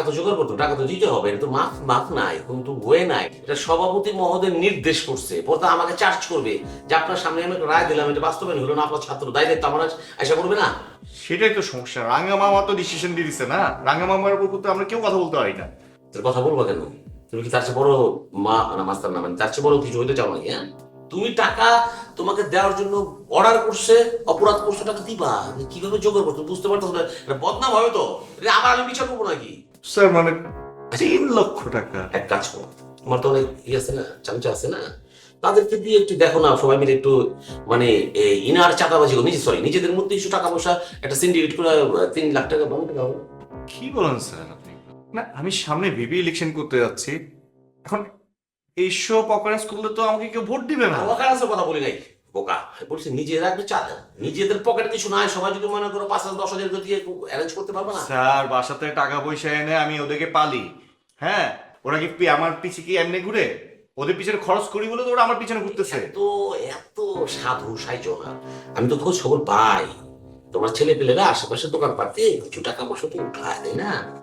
টাকা তো জোগাড় করতে টাকা তো দিতে হবে এটা তো মাফ মাফ নাই কিন্তু ওয়ে নাই। এটা সভাপতি মহোদয় নির্দেশ করছে পরে আমাকে চার্জ করবে। যে আপনার সামনে আমি রায় দিলাম এটা বাস্তবায়ন হলো না আপনার ছাত্র দায় দায়িত্ব আমার আশা করবে না। সেটাই তো সমস্যা। রাঙ্গা মামা তো ডিসিশন দিয়ে দিছে না। রাঙ্গা মামার উপর তো আমরা কেউ কথা বলতে পারি না। তোর কথা বলব কেন? তুমি কি তার চেয়ে বড় মা না মাস্টার না? মানে তার চেয়ে বড় কিছু হইতে চাও নাকি হ্যাঁ? তুমি টাকা তোমাকে দেওয়ার জন্য অর্ডার করছে অপরাধ করছে টাকা দিবা। কীভাবে জোগাড় করছ? বুঝতে পারতো না। বদনাম হবে তো? আবার আমি বিচার করব নাকি? স্যার মানে তিন লক্ষ টাকা। এক কাজ করো তোমার তো অনেক ই আছে না চামচা আছে না? তাদেরকে দিয়ে একটু দেখো না সবাই মিলে একটু মানে ইনার চাঁদাবাজি নিজে সরি নিজেদের মধ্যে কিছু টাকা পয়সা একটা সিন্ডিকেট করে তিন লাখ টাকা বারো টাকা কি বলেন স্যার আপনি? না আমি সামনে ভিপি ইলেকশন করতে যাচ্ছি। এখন এইসব অকারেন্স করলে তো আমাকে কেউ ভোট দিবে না। কাছে কথা বলি নাই। বোকা। বলছি নিজেরা একটু চাঁদা নিজেদের পকেটে কিছু নাই সবাই যদি মনে করো পাঁচ হাজার দশ হাজার দিয়ে অ্যারেঞ্জ করতে পারবে না? স্যার বাসাতে টাকা পয়সা এনে আমি ওদেরকে পালি। হ্যাঁ? ওরা কি পি- আমার পিছে কি এমনি ঘুরে? ওদের পিছনে খরচ করি বলে তো ওরা আমার পিছনে ঘুরতেছে। এত এত সাধু সাইজো না। আমি তো খোঁজ খবর পাই। তোমার ছেলে পেলেরা আশেপাশে দোকান পাতে কিছু টাকা পয়সা তো উঠায় তাই না?